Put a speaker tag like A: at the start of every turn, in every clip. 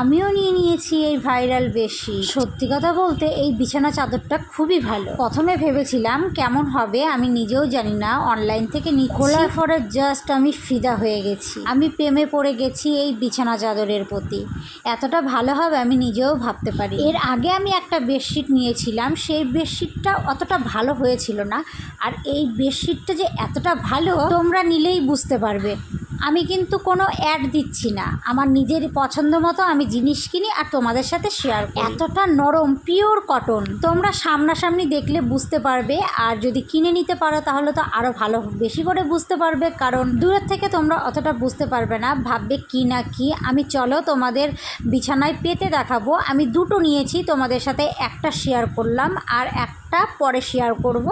A: আমিও নিয়ে নিয়েছি এই ভাইরাল বেশি। সত্যি কথা বলতে এই বিছানা চাদরটা খুবই ভালো। প্রথমে ভেবেছিলাম কেমন হবে আমি নিজেও জানি না। অনলাইন থেকে নি খোলার পরে জাস্ট আমি ফিদা হয়ে গেছি। আমি প্রেমে পড়ে গেছি এই বিছানা চাদরের প্রতি। এতটা ভালো হবে আমি নিজেও ভাবতে পারি। এর আগে আমি একটা বেডশিট নিয়েছিলাম। সেই বেডশিটটা অতটা ভালো হয়েছিল না। আর এই বেডশিটটা যে এতটা ভালো তোমরা নিলেই বুঝতে পারবে। আমি কিন্তু কোনো অ্যাড দিচ্ছি না। আমার নিজের পছন্দ মতো আমি জিনিস কিনি আর তোমাদের সাথে শেয়ার করি। এতটা নরম পিওর কটন তোমরা সামনাসামনি দেখলে বুঝতে পারবে আর যদি কিনে নিতে পারো তাহলে তো আরও ভালো, বেশি করে বুঝতে পারবে কারণ দূরের থেকে তোমরা অতটা বুঝতে পারবে না, ভাববে কি না কি। আমি চলো তোমাদের বিছানায় পেতে দেখাবো। আমি দুটো নিয়েছি, তোমাদের সাথে একটা শেয়ার করলাম আর একটা পরে শেয়ার করব।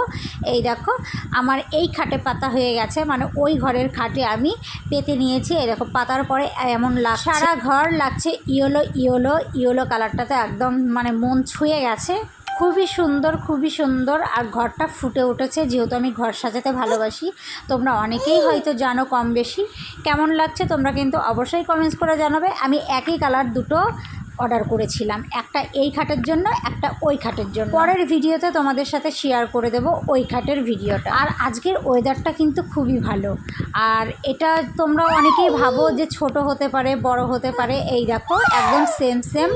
A: এই দেখো, আমার এই খাটে পাতা হয়ে গেছে মানে ওই ঘরের খাটে আমি পেতে নিয়েছি। এই দেখো, পাতার পরে এমন লাগ সারা ঘর লাগছে ইয়েলো ইয়েলো ইয়েলো কালারটাতে একদম মানে মন ছুঁয়ে গেছে। খুবই সুন্দর খুবই সুন্দর, আর ঘরটা ফুটে উঠেছে। যেহেতু আমি ঘর সাজাতে ভালোবাসি, তোমরা অনেকেই হয়তো জানো কম বেশি। কেমন লাগছে তোমরা কিন্তু অবশ্যই কমেন্টস করে জানাবে। আমি একই কালার দুটো অর্ডার করেছিলাম। একটা এই খাটের জন্য, একটা ওই খাটের জন্য। পরের ভিডিওতে তোমাদের সাথে শেয়ার করে দেব ওই খাটের ভিডিওটা। আর আজকের ওয়েদারটা কিন্তু খুবই ভালো। আর এটা তোমরা অনেকেই ভাবো যে ছোট হতে পারে, বড় হতে পারে, এই দেখো, একদম সেম সেম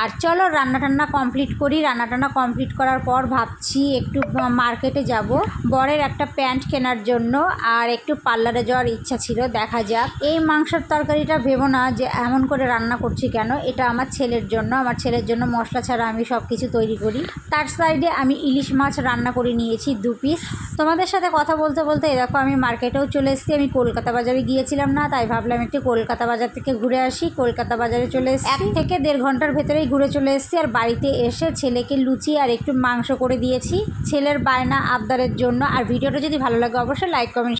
A: আর চলো রান্না টান্না কমপ্লিট করি। রান্না টান্না কমপ্লিট করার পর ভাবছি একটু মার্কেটে যাব। বরের একটা প্যান্ট কেনার জন্য, আর একটু পার্লারে যাওয়ার ইচ্ছা ছিল, দেখা যাক। এই মাংসের তরকারিটা ভেবো না যে এমন করে রান্না করছি কেন, এটা আমার ছেলের জন্য, আমার ছেলের জন্য মশলা ছাড়া আমি সব কিছু তৈরি করি। তার সাইডে আমি ইলিশ মাছ রান্না করে নিয়েছি দু পিস তোমাদের সাথে কথা বলতে বলতে দেখো আমি মার্কেটেও চলে এসেছি, আমি কলকাতা বাজারে গিয়েছিলাম না, তাই ভাবলাম একটু কলকাতা বাজার থেকে ঘুরে আসি, কলকাতা বাজারে চলে এসেছি। এক থেকে দেড় ঘণ্টার ভেতরেই ঘুরে চলে এসেছি, আর বাড়িতে এসে ছেলেকে লুচি আর একটু মাংস করে দিয়েছি। ছেলের বায়না আবদারের জন্য, আর ভিডিওটা যদি ভালো লাগে অবশ্যই লাইক কমেন্ট